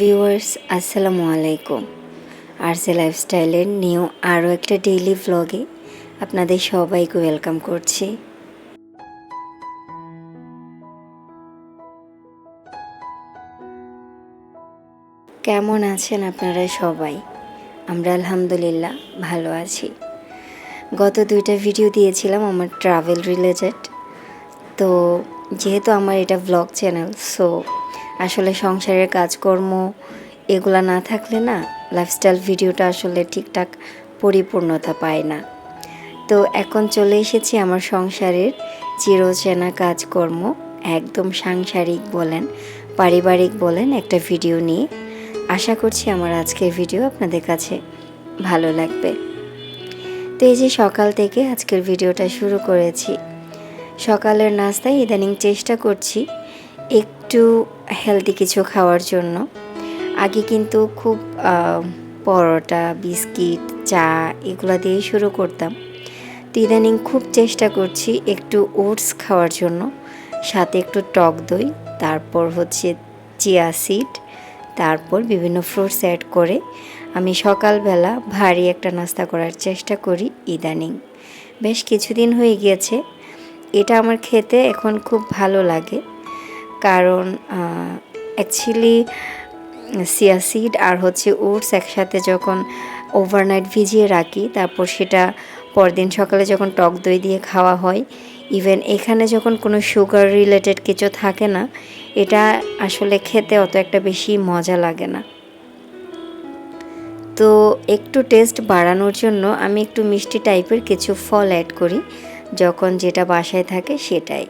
Viewers, আসসালামু আলাইকুম। আরসে লাইফস্টাইলের new আরও একটা ডেইলি ভ্লগে আপনাদের সবাইকে ওয়েলকাম করছি। কেমন আছেন আপনারা সবাই? আমরা আলহামদুলিল্লাহ ভালো আছি। গত দুইটা ভিডিও দিয়েছিলাম আমার ট্রাভেল রিলেটেড তো যেহেতু আমার এটা ব্লগ চ্যানেল সো আসলে সংসারের কাজকর্ম এগুলা না থাকলে না লাইফস্টাইল ভিডিওটা আসলে ঠিকঠাক পরিপূর্ণতা পায় না। তো এখন চলে এসেছি আমার সংসারের চিরচেনা কাজকর্ম, একদম সাংসারিক বলেন, পারিবারিক বলেন একটা ভিডিও নিয়ে। আশা করছি আমার আজকের ভিডিও আপনাদের কাছে ভালো লাগবে। তো এই যে সকাল থেকে আজকের ভিডিওটা শুরু করেছি। সকালের নাস্তায় ইদানিং চেষ্টা করছি একটু হেলদি কিছু খাওয়ার জন্য। আগে কিন্তু খুব পরোটা, বিস্কিট, চা এগুলো দিয়ে শুরু করতাম। তো ইদানিং খুব চেষ্টা করছি একটু ওটস খাওয়ার জন্য। সাথে একটু টক দই, তারপর হচ্ছে চিয়া সিড, তারপর বিভিন্ন ফ্রুটস অ্যাড করে আমি সকালবেলা ভারী একটা নাস্তা করার চেষ্টা করি ইদানিং। বেশ কিছুদিন হয়ে গিয়েছে। এটা আমার খেতে এখন খুব ভালো লাগে। কারণ অ্যাকচুয়ালি সিয়াসিড আর হচ্ছে ওটস একসাথে যখন ওভারনাইট ভিজিয়ে রাখি, তারপর সেটা পরদিন সকালে যখন টক দই দিয়ে খাওয়া হয় ইভেন এখানে যখন কোনো সুগার রিলেটেড কিছু থাকে না, এটা আসলে খেতে অত একটা বেশি মজা লাগে না। তো একটু টেস্ট বাড়ানোর জন্য আমি একটু মিষ্টি টাইপের কিছু ফল অ্যাড করি, যখন যেটা বাসায় থাকে সেটাই।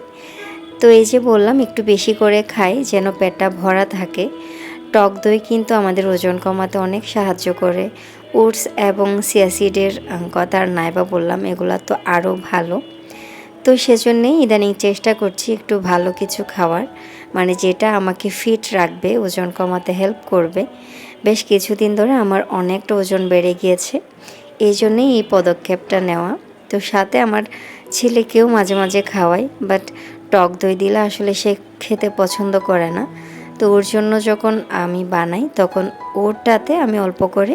তো এই যে বললাম, একটু বেশি করে খাই যেন পেটটা ভরা থাকে। টক দই কিন্তু আমাদের ওজন কমাতে অনেক সাহায্য করে। ওটস এবং সিয়াসিডের কথা আর নাইবা বললাম, এগুলা তো আরও ভালো। তো সেজন্যেই ইদানিং চেষ্টা করছি একটু ভালো কিছু খাওয়ার। মানে যেটা আমাকে ফিট রাখবে, ওজন কমাতে হেল্প করবে। বেশ কিছুদিন ধরে আমার অনেকটা ওজন বেড়ে গিয়েছে। এই জন্যেই এই পদক্ষেপটা নেওয়া। তো সাথে আমার ছেলেকেও মাঝে মাঝে খাওয়াই বাট টক দই দিলে আসলে সে খেতে পছন্দ করে না। তো ওর জন্য যখন আমি বানাই, তখন ওরটাতে আমি অল্প করে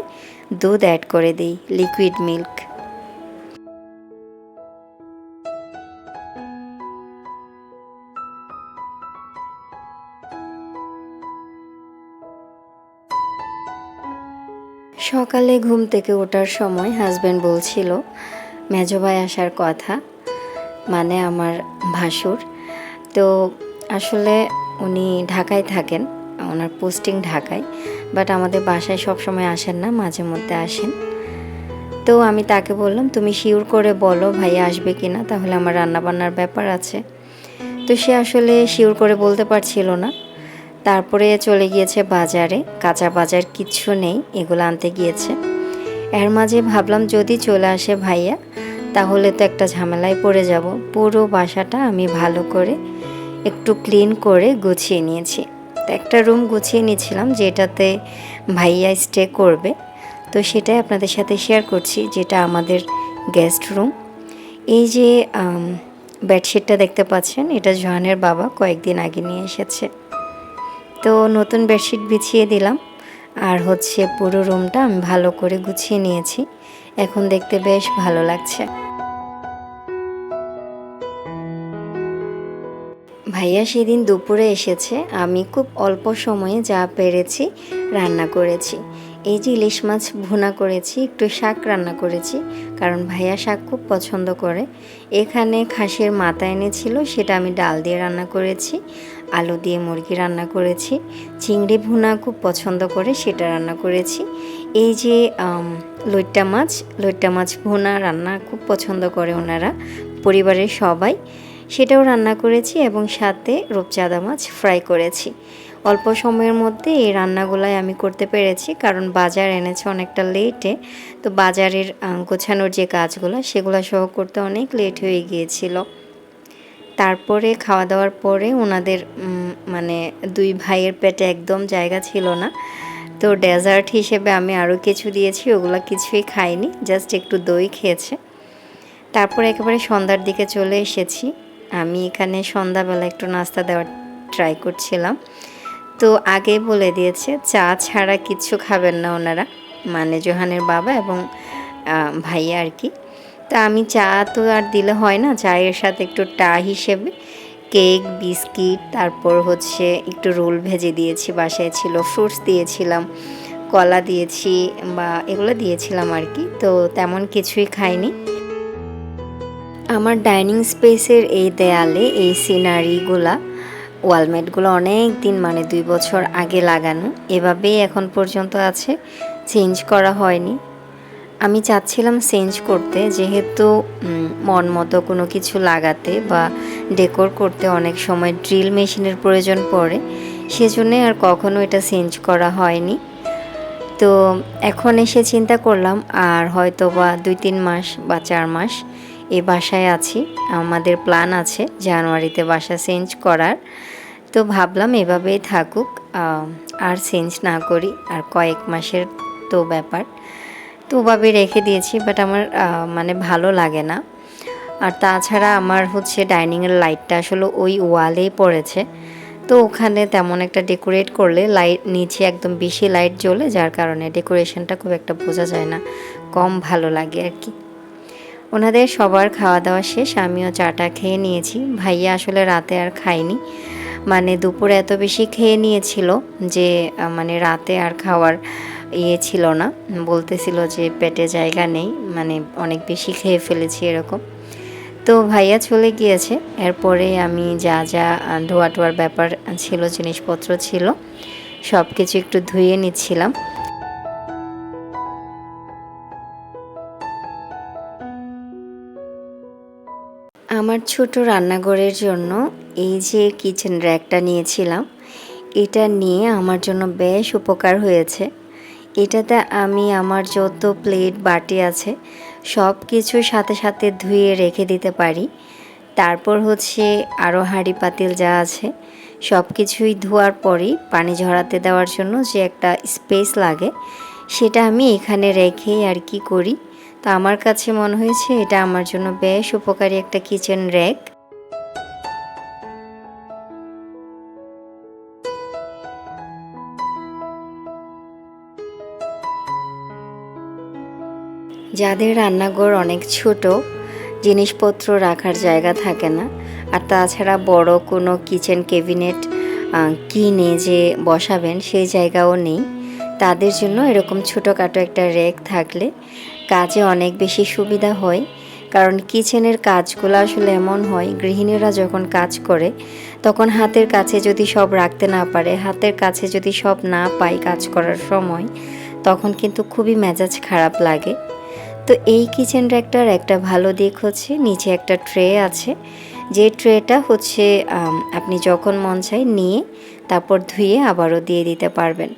দুধ অ্যাড করে দিই লিকুইড মিল্ক সকালে ঘুম থেকে ওঠার সময় হাজব্যান্ড বলছিল, মেজো ভাই আসার কথা। মানে আমার ভাসুর। তো আসলে উনি ঢাকায় থাকেন, ওনার পোস্টিং ঢাকায়, বাট আমাদের বাসায় সব সময় আসেন না, মাঝে মধ্যে আসেন। তো আমি তাকে বললাম, তুমি শিওর করে বলো ভাইয়া আসবে কি না তাহলে আমার রান্নাবান্নার ব্যাপার আছে। তো সে আসলে শিওর করে বলতে পারছিল না। তারপরে চলে গিয়েছে বাজারে, কাঁচা বাজার কিচ্ছু নেই, এগুলো আনতে গিয়েছে। এর মাঝে ভাবলাম, যদি চলে আসে ভাইয়া, তাহলে তো একটা ঝামেলায় পড়ে যাব। পুরো বাসাটা আমি ভালো করে একটু ক্লিন করে গুছিয়ে নিয়েছি। তো একটা রুম গুছিয়ে নিয়েছিলাম যেটাতে ভাইয়া স্টে করবে। তো সেটাই আপনাদের সাথে শেয়ার করছি, যেটা আমাদের গেস্ট রুম। এই যে বেডশিটটা দেখতে পাচ্ছেন, এটা জহানের বাবা কয়েকদিন আগে নিয়ে এসেছে। তো নতুন বেডশিট বিছিয়ে দিলাম, আর হচ্ছে পুরো রুমটা আমি ভালো করে গুছিয়ে নিয়েছি। এখন দেখতে বেশ ভালো লাগছে। ভাইয়া সেদিন দুপুরে এসেছে, আমি খুব অল্প সময়ে যা পেরেছি রান্না করেছি। এই যে ইলিশ মাছ ভুনা করেছি, একটু শাক রান্না করেছি, কারণ ভাইয়া শাক খুব পছন্দ করে। এখানে খাসির মাথা এনেছিল, সেটা আমি ডাল দিয়ে রান্না করেছি, আলু দিয়ে মুরগি রান্না করেছি, চিংড়ি ভুনা খুব পছন্দ করে, সেটা রান্না করেছি। এই যে লইট্টা মাছ লইট্টা মাছ ভুনা রান্না খুব পছন্দ করে ওনারা, পরিবারের সবাই। সেটাও রান্না করেছি এবং সাথে রূপচাঁদা মাছ ফ্রাই করেছি। অল্প সময়ের মধ্যে এই রান্নাগুলাই আমি করতে পেরেছি কারণ বাজার এনেছে অনেকটা লেটে তো বাজারের গোছানোর যে কাজগুলো সেগুলো সহ করতে অনেক লেট হয়ে গিয়েছিল। তারপরে খাওয়া দাওয়ার পরে ওনাদের মানে দুই ভাইয়ের পেটে একদম জায়গা ছিল না। তো ডেজার্ট হিসেবে আমি আরও কিছু দিয়েছি, ওগুলো কিছুই খাইনি জাস্ট একটু দই খেয়েছে। তারপরে একেবারে সন্ধ্যার দিকে চলে এসেছি। আমি এখানে সন্ধ্যাবেলা একটু নাস্তা দেওয়ার ট্রাই করছিলাম। তো আগে বলে দিয়েছে, চা ছাড়া কিচ্ছু খাবেন না ওনারা। মানে জোহানের বাবা এবং ভাইয়া আর কি। তা আমি চা তো আর দিলে হয় না, চায়ের সাথে একটু টা হিসেবে কেক, বিস্কিট, তারপর হচ্ছে একটু রোল ভেজে দিয়েছি, বাসায় ছিল ফ্রুটস দিয়েছিলাম, কলা দিয়েছি বা এগুলো দিয়েছিলাম আর কি। তো তেমন কিছুই খাইনি। আমার ডাইনিং স্পেসের এই দেয়ালে এই সিনারিগুলা, ওয়ালমেটগুলো অনেক দিন মানে দুই বছর আগে লাগানো, এভাবেই এখন পর্যন্ত আছে, চেঞ্জ করা হয়নি। আমি চাচ্ছিলাম চেঞ্জ করতে, যেহেতু মন মতো কোনো কিছু লাগাতে বা ডেকোর করতে অনেক সময় ড্রিল মেশিনের প্রয়োজন পড়ে, সেজন্যে আর কখনো এটা চেঞ্জ করা হয়নি। তো এখন এসে চিন্তা করলাম, আর হয়তো বা দুই তিন মাস বা চার মাস এই বাসায় আছি। আমাদের প্ল্যান আছে জানুয়ারিতে বাসা চেঞ্জ করার। তো ভাবলাম এভাবেই থাকুক আর চেঞ্জ না করি, আর কয়েক মাসের তো ব্যাপার। তো ওভাবে রেখে দিয়েছি বাট আমার মানে ভালো লাগে না। আর তাছাড়া আমার হচ্ছে ডাইনিংয়ের লাইটটা আসলে ওই ওয়ালেই পড়েছে। তো ওখানে তেমন একটা ডেকোরেট করলে লাইট নিচে একদম বেশি লাইট জ্বলে, যার কারণে ডেকোরেশনটা খুব একটা বোঝা যায় না। কম ভালো লাগে আর কি। ওনাদের সবার খাওয়া দাওয়া শেষ, আমিও চাটা খেয়ে নিয়েছি। ভাইয়া আসলে রাতে আর খাইনি মানে দুপুরে এত বেশি খেয়ে নিয়েছিল যে মানে রাতে আর খাওয়ার ইয়ে ছিল না। বলতেছিল যে, পেটে জায়গা নেই। মানে অনেক বেশি খেয়ে ফেলেছি এরকম। তো ভাইয়া চলে গিয়েছে। এরপরে আমি যা যা ধোয়া টোয়ার ব্যাপার ছিল, জিনিসপত্র ছিল সব কিছু একটু ধুয়ে নিচ্ছিলাম। আমার ছোট রান্নাঘরের জন্য এই যে কিচেন র্যাকটা নিয়েছিলাম, এটা নিয়ে আমার জন্য বেশ উপকার হয়েছে। এটাতে আমি আমার যত প্লেট বাটি আছে সব কিছু সাথে সাথে ধুয়ে রেখে দিতে পারি। তারপর হচ্ছে আরও হাঁড়ি পাতিল যা আছে সব কিছুই ধোয়ার পরই পানি ঝরাতে দেওয়ার জন্য যে একটা স্পেস লাগে, সেটা আমি এখানে রেখেই আর কি করি। তো আমার কাছে মনে হয়েছে এটা আমার জন্য বেশ উপকারী একটা কিচেন র্যাক যাদের রান্নাঘর অনেক ছোট, জিনিসপত্র রাখার জায়গা থাকে না। আর তাছাড়া বড় কোনো কিচেন ক্যাবিনেট কিনে যে বসাবেন সেই জায়গাও নেই। তাদের জন্য এরকম ছোটোখাটো একটা রেক থাকলে কাজে অনেক বেশি সুবিধা হয়। কারণ কিচেনের কাজগুলো আসলে এমন হয়, গৃহিণীরা যখন কাজ করে, তখন হাতের কাছে যদি সব রাখতে না পারে, হাতের কাছে যদি সব না পায় কাজ করার সময়, তখন কিন্তু খুবই মেজাজ খারাপ লাগে। তো এই কিচেন র্যাকটার একটা ভালো দিক হচ্ছে, নিচে একটা ট্রে আছে। যে ট্রেটা হচ্ছে আপনি যখন মন চায় নিয়ে তারপর ধুয়ে আবারও দিয়ে দিতে পারবেন।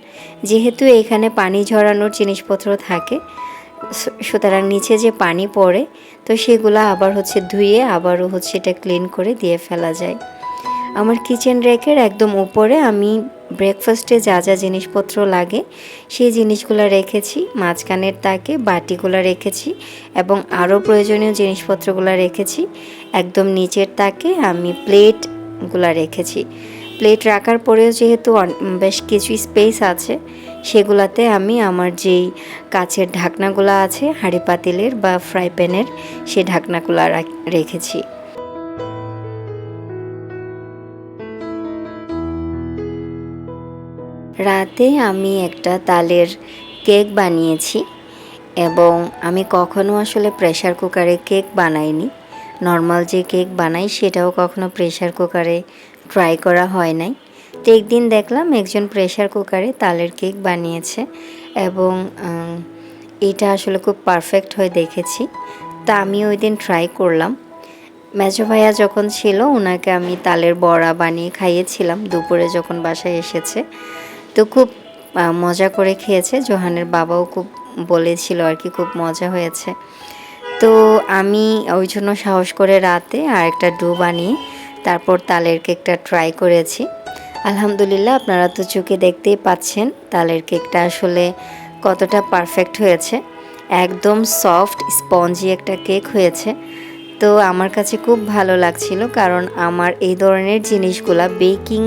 যেহেতু এখানে পানি ঝরানোর জিনিসপত্র থাকে সুতরাং নিচে যে পানি পড়ে, তো সেগুলো আবার হচ্ছে ধুয়ে আবারও হচ্ছে এটা ক্লিন করে দিয়ে ফেলা যায়। আমার কিচেন র্যাকের একদম উপরে আমি ব্রেকফাস্টে যা যা জিনিসপত্র লাগে, সেই জিনিসগুলো রেখেছি, মাঝখানের তাকে বাটিগুলো রেখেছি এবং আরও প্রয়োজনীয় জিনিসপত্রগুলো রেখেছি। একদম নিচের তাকে আমি প্লেটগুলো রেখেছি। প্লেট রাখার পরেও যেহেতু বেশ কিছু স্পেস আছে, সেগুলাতে আমি আমার যেই কাছের ঢাকনাগুলো আছে, হাঁড়ি পাতিলের বা ফ্রাই প্যানের সেই ঢাকনাগুলো রাখ- রেখেছি। রাতে আমি একটা তালের কেক বানিয়েছি এবং আমি কখনো আসলে প্রেশার কুকারে কেক বানাইনি। নর্মাল যে কেক বানাই সেটাও কখনো প্রেশার কুকারে ট্রাই করা হয় নাই। তো একদিন দেখলাম একজন প্রেশার কুকারে তালের কেক বানিয়েছে এবং এটা আসলে খুব পারফেক্ট হয়ে দেখেছি। তা আমি ওই দিন ট্রাই করলাম। মেজো ভাইয়া যখন ছিল ওনাকে আমি তালের বড়া বানিয়ে খাইয়েছিলাম দুপুরে যখন বাসায় এসেছে। তো খুব মজা করে খেয়েছে। জোহানের বাবাও খুব বলেছিল আর কি, খুব মজা হয়েছে। তো আমি ওই জন্য সাহস করে রাতে আর একটা ডো বানিয়ে তারপর তালের কেকটা ট্রাই করেছি। আলহামদুলিল্লাহ আপনারা তো চোখে দেখতেই পাচ্ছেন, তালের কেকটা আসলে কতটা পারফেক্ট হয়েছে। একদম সফট স্পঞ্জি একটা কেক হয়েছে। তো আমার কাছে খুব ভালো লাগছিল কারণ আমার এই ধরনের জিনিসগুলা বেকিং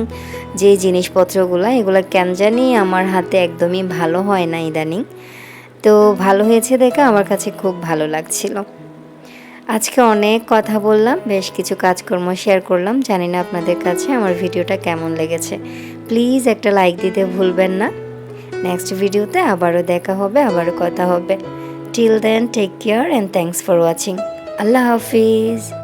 যে জিনিসপত্রগুলো, এগুলো কেন জানি আমার হাতে একদমই ভালো হয় না ইদানিং। তো ভালো হয়েছে দেখে আমার কাছে খুব ভালো লাগছিল। আজকে অনেক কথা বললাম, বেশ কিছু কাজকর্ম শেয়ার করলাম। জানি না আপনাদের কাছে আমার ভিডিওটা কেমন লেগেছে। প্লিজ একটা লাইক দিতে ভুলবেন না। নেক্সট ভিডিওতে আবারও দেখা হবে, আবারও কথা হবে। Till then take care and thanks for watching Allah Hafiz.